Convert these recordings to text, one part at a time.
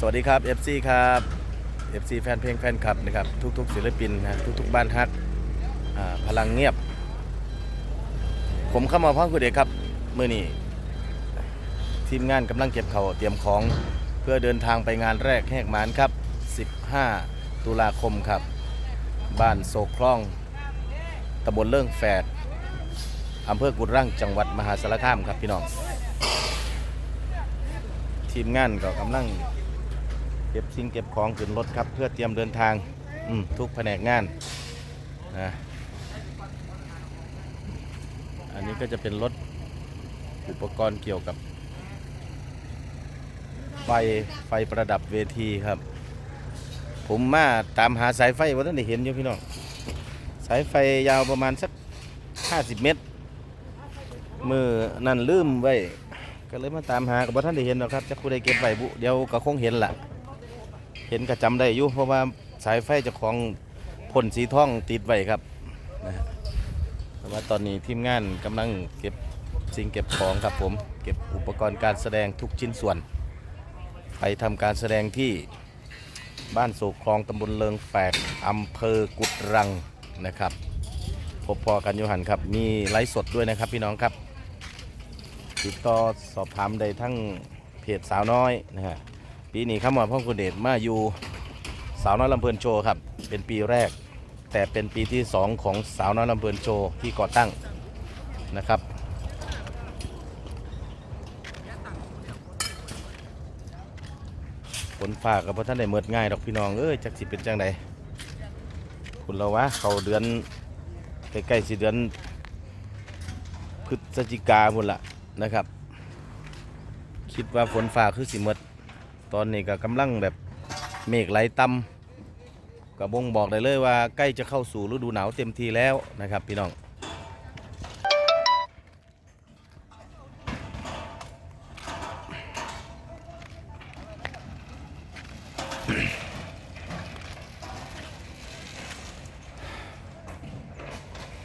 สวัสดีครับ FC ครับ FC แฟนเพลงแฟนคลับนะครับทุกๆ ศิลปินนะทุกๆ บ้านฮักพลังเงียบ ผมเข้ามาพร้อมคุณเด็กครับเมื่อนี้ทีมงานกำลังเก็บเขาเตรียมของเพื่อเดินทางไปงานแรกแหกมานครับ 15 ตุลาคมครับ บ้านโศกคลองตำบลเลื่องแฝดอำเภอกุดรั่งจังหวัดมหาสารคามครับพี่น้อง ทีมงานก็กำลัง เก็บสิ่งเก็บของขึ้นรถครับ เพื่อเตรียมเดินทางทุกแผนกงานนะอันนี้ก็จะเป็นรถอุปกรณ์เกี่ยวกับ ไฟไฟประดับเวทีครับ ผมมาตามหาสายไฟว่าท่านได้เห็นอยู่พี่น้องสายไฟยาวประมาณสัก 50 เมตร มือนั่นลืมไว้ ก็เลยมาตามหากับท่านได้เห็นหรอกครับจะคูได้เก็บไว้บุเดี๋ยวก็คงเห็นละ เห็นก็จำได้อยู่เพราะว่าสายไฟจะของพ่นสีทองติดไว้ครับนะฮะแต่ว่าตอนนี้ทีมงานกำลังเก็บสิ่งเก็บของครับผม เก็บอุปกรณ์การแสดงทุกชิ้นส่วน ไปทำการแสดงที่บ้านโศกคลองตำบลเลิงแฝกอำเภอกุดรังนะครับ พบพอกันอยู่หันครับ มีไลฟ์สดด้วยนะครับพี่น้องครับ ติดต่อสอบถามได้ทั้งเพจสาวน้อยนะฮะ ปีนี้ข้ามอพ่อคุณเดชมาอยู่สาวน้อยลำเพลินโชว์ครับ เป็นปีแรก แต่เป็นปีที่ 2 ของสาวน้อยลำเพลินโชว์ที่ก่อตั้งนะครับ ฝนฟ้ากับพ่ท่านได้เมิดง่ายดอกพี่น้อง เอ้ยจักสิเป็นจังไดคุณเราวะเขาเดือนใกล้ๆสิเดือนพฤศจิกาหมดละนะครับ คิดว่าฝนฟ้าคือสิหมด ตอนนี้ก็กำลังแบบเมฆไหลต่ำก็บ่งบอกได้เลยว่าใกล้จะเข้าสู่ฤดูหนาวเต็มทีแล้วนะครับพี่น้อง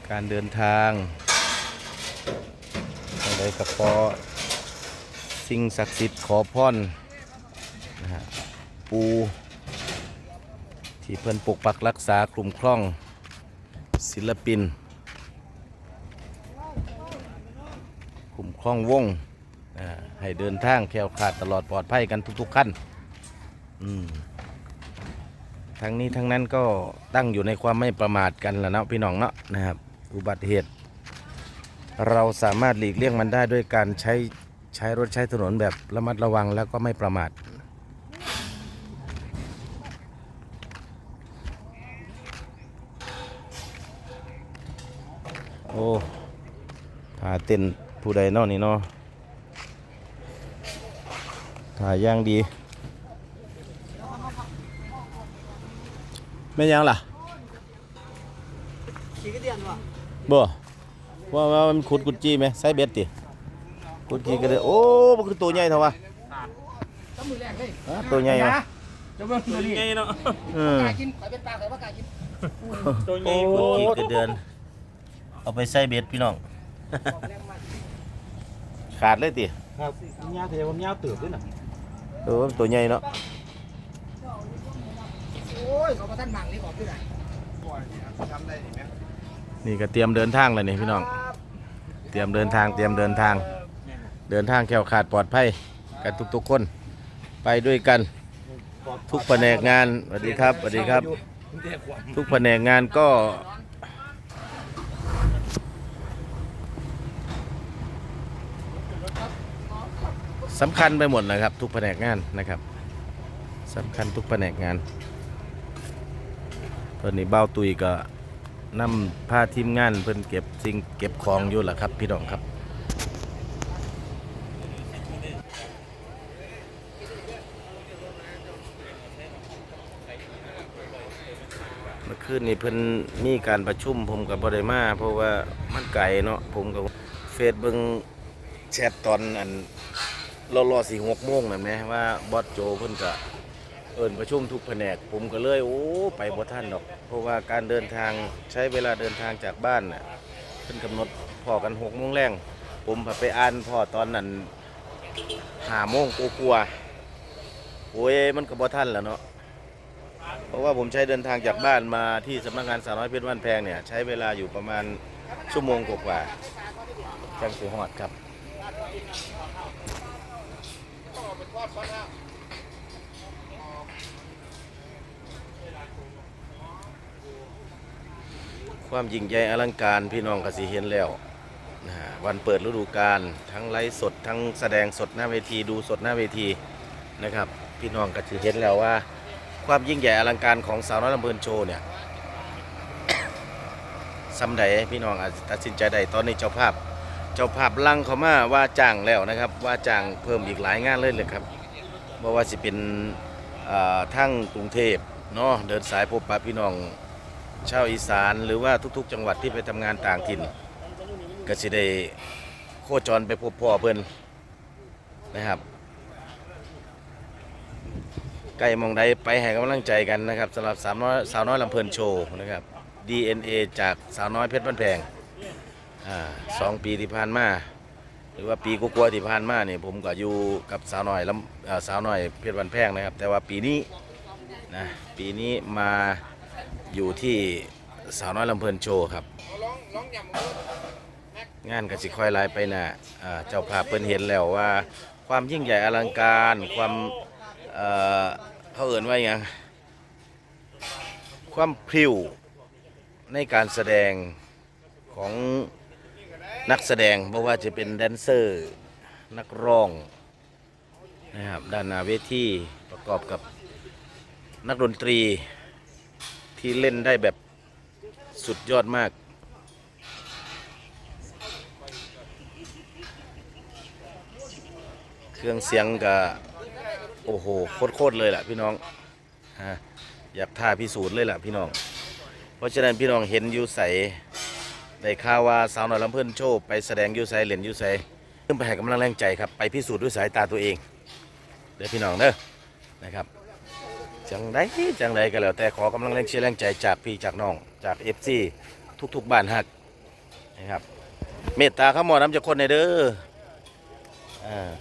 การเดินทางอะไรกับพอสิ่งศักดิ์สิทธิ์ขอพร ปู ที่เพิ่นปกปักรักษาคลุมครอง ศิลปินคุ้มครองวง ให้เดินทางแคล้วคลาดตลอดปลอดภัยกันทุกๆขั้นทั้งนี้ทั้งนั้นก็ตั้งอยู่ในความไม่ประมาทกันแหละเนะพี่น้องเนาะนะครับ อุบัติเหตุ เราสามารถหลีกเลี่ยงมันได้ด้วยการใช้ใช้รถใช้ถนนแบบระมัดระวังแล้วก็ไม่ประมาท โอ้ถ่าเต้นผู้ใดเนอนี่เนาะถ่ายย่างดีไม่นยังล่ะขี่กระเดียนวะบ่ว่าว่ามันขุดกุดจี้ไหมใส่เบ็ดติขุดกี้ก็ได้โอ้มันคือตัวใหญ่เท่าวะก็มือแรกเลยฮะตัวใหญ่วะจะเบิ่งตัวนี้ไงเนาะเออกล้ากินข่อยเป็นปลาข่อยว่ากล้ากินตัวใหโอ้ญ่ขุดกี้ก็เดือน เอาไปใส่เบ็ดพี่น้อง ขาดเลยติครับยาเทวมยาตืบด้วยนะเออตัวใหญ่เนาะโอ้ยเขามาท่านหมังนี่ออกด้วยไหนนี่ก็เตรียมเดินทางเลยนี่พี่น้อง เตรียมเดินทางเตรียมเดินทาง เดินทางแคล้วขาดปลอดภัยกันทุกๆคน ไปด้วยกัน ทุกแผนกงานสวัสดีครับสวัสดีครับ ทุกแผนกงานก็ สำคัญไปหมดนะครับ ทุกแผนกงานนะครับสำคัญทุกแผนกงาน ตอนนี้เบ้าตุยก็นำพาทีมงานเพิ่นเก็บสิ่งเก็บของอยู่ล่ะครับ พี่น้องครับเมื่อคืนนี้เพิ่นมีการประชุมผมกับบริมา เพราะว่ามันไกลเนาะผมกับเฟซเบิงแชทตอนอัน รอรอสี่หกโมงนั่นไหมว่าบอสโจเพิ่นก็เอินประชุมทุกแผนกผมก็เลยโอ้ไปบ่ทันดอก เพราะว่าการเดินทางใช้เวลาเดินทางจากบ้านน่ะเพิ่นกำหนดพอกันหกโมงแรงผมพาไปอ่านพอตอนนั้นหาโมงกลัวโอ้ยมันก็บ่ทันแล้วเนาะเพราะว่าผมใช้เดินทางจากบ้านมาที่สำนักงานสาวน้อยเพชรบ้านแพงเนี่ยใช้เวลาอยู่ประมาณชั่วโมงกว่าจังสิฮอดครับ ความยิ่งใหญ่อลังการพี่น้องกสิเห็นแล้วนะฮะวันเปิดฤดูกาลทั้งไลฟ์สดทั้งแสดงสดหน้าเวทีดูสดหน้าเวทีนะครับ พี่น้องกสิเห็นแล้วว่า ความยิ่งใหญ่อลังการของสาวน้อยลำเพลินโชว์เนี่ยสำใดพี่น้องอาจจะตัดสินใจได้ตอนนี้เจ้าภาพ เจ้าภาพลังเขามาว่าจ้างแล้วนะครับ ว่าจ้างเพิ่มอีกหลายงานเลยเลยครับบ่ว่าสิเป็นทั้งกรุงเทพเนาะเดินสายพบปะพี่น้องชาวอีสานหรือว่าทุกๆ จังหวัดที่ไปทำงานต่างถิ่นก็สิได้โคจรไปพบพ่อเพิ่นนะครับใกล้มองใดไปให้กำลังใจกันนะครับสำหรับสาวน้อยสาวน้อยลำเพลินโชว์นะครับ DNA จากสาวน้อยเพชรบ้านแพง อ่าสองปีที่ผ่านมาหรือว่าปีกว่าๆที่ผ่านมาเนี่ยผมก็อยู่กับสาวน้อยลำสาวน้อยเพชรบ้านแพงนะครับ แต่ว่าปีนี้นะปีนี้มาอยู่ที่สาวน้อยลำเพลินโชว์ครับงานก็สิค่อยไล่ไปนะอ่าเจ้าภาพเพิ่นเห็นแล้วว่า ความยิ่งใหญ่อลังการความเอ่อเขาเอ่นว่าอย่างความพริ้วในการแสดงของ นักแสดงไม่ว่าจะเป็นแดนเซอร์ นักร้องนะครับด้านหน้าเวทีประกอบกับนักดนตรีที่เล่นได้แบบสุดยอดมาก เครื่องเสียงก็โอ้โหโคตรเลยแหละพี่น้องอยากท่าพิสูจน์เลยแหละพี่น้อง เพราะฉะนั้นพี่น้องเห็นอยู่ใส ได้ข่าวว่าสาวน้อยลำเพิ่นโชว์ไปแสดงยูใสเล่นอยูใสเพิ่งไปให้กำลังแรงใจครับ ไปพิสูจน์ด้วยสายตาตัวเอง เด้อพี่น้องเด้อนะครับ จังไดจังไดก็แล้วแต่ขอกำลังแรงเชียร์แรงใจจากพี่จากน้องจากเอฟซีทุกๆบ้านฮักนะครับ เมตตาข้าหมอน้ำจากคนในเด้ออ่า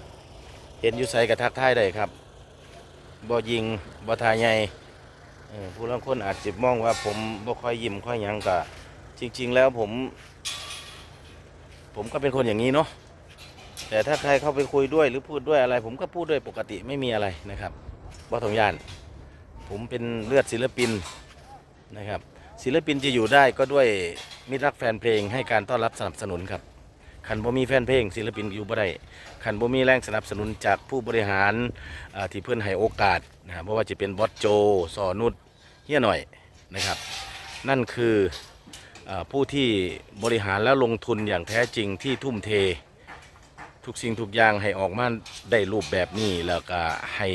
เห็นยู่ใส่กระทักทายได้ครับบ่ยิงบ่ทายใหญ่ผู้ลางคนอาจจะมองว่าผมบ่ค่อยยิ้มค่อยยังกะ จริง ๆ แล้วผม ผมก็เป็นคนอย่างนี้เนาะแต่ถ้าใครเข้าไปคุยด้วยหรือพูดด้วยอะไร ผมก็พูดด้วยปกติไม่มีอะไรนะครับบ่ต้องย่าน ผมเป็นเลือดศิลปินนะครับ ศิลปินจะอยู่ได้ก็ด้วยมิตรรักแฟนเพลงให้การต้อนรับสนับสนุนครับขันบ่มีแฟนเพลง ศิลปินอยู่บ่ได้ขันบ่มีแรงสนับสนุนจากผู้บริหารอ่าที่เพื่อนให้โอกาสนะครับเพราะว่าจะเป็นบอสโจสอนุชเฮียหน่อยนะครับ นั่นคือ ผู้ที่บริหารและลงทุนอย่างแท้จริงที่ทุ่มเท ทุกสิ่งทุกอย่างให้ออกมาได้รูปแบบนี้แล้วก็ให้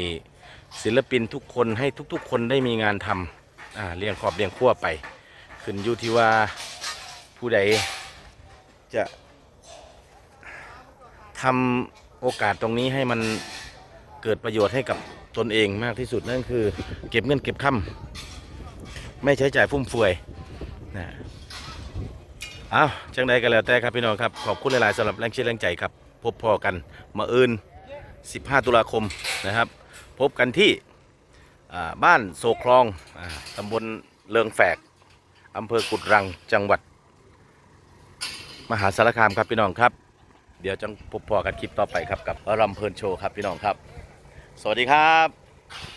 ศิลปินทุกคนให้ทุกๆ คนได้มีงานทำเลี้ยงครอบเลี้ยงครัวไป ขึ้นอยู่ที่ว่าผู้ใดจะทำโอกาสตรงนี้ให้มันเกิดประโยชน์ให้กับตนเองมากที่สุดนั่นคือ เก็บเงินเก็บคำไม่ใช้จ่ายฟุ่มเฟือยนะ อ้าวจังใดกันแล้วแต่ครับพี่น้องครับ ขอบคุณหลาย ๆสำหรับแรงเชียร์แรงใจครับ พบพอกันมาอื่น 15 ตุลาคมนะครับ พบกันที่บ้านโศกคลองอตำบลเลิงแฝกอำเภอกุดรังจังหวัด มหาสารคามครับพี่น้องครับ เดี๋ยวจังพบพอกันคลิปต่อไปครับกับรำเพลินโชว์ครับพี่น้องครับ สวัสดีครับ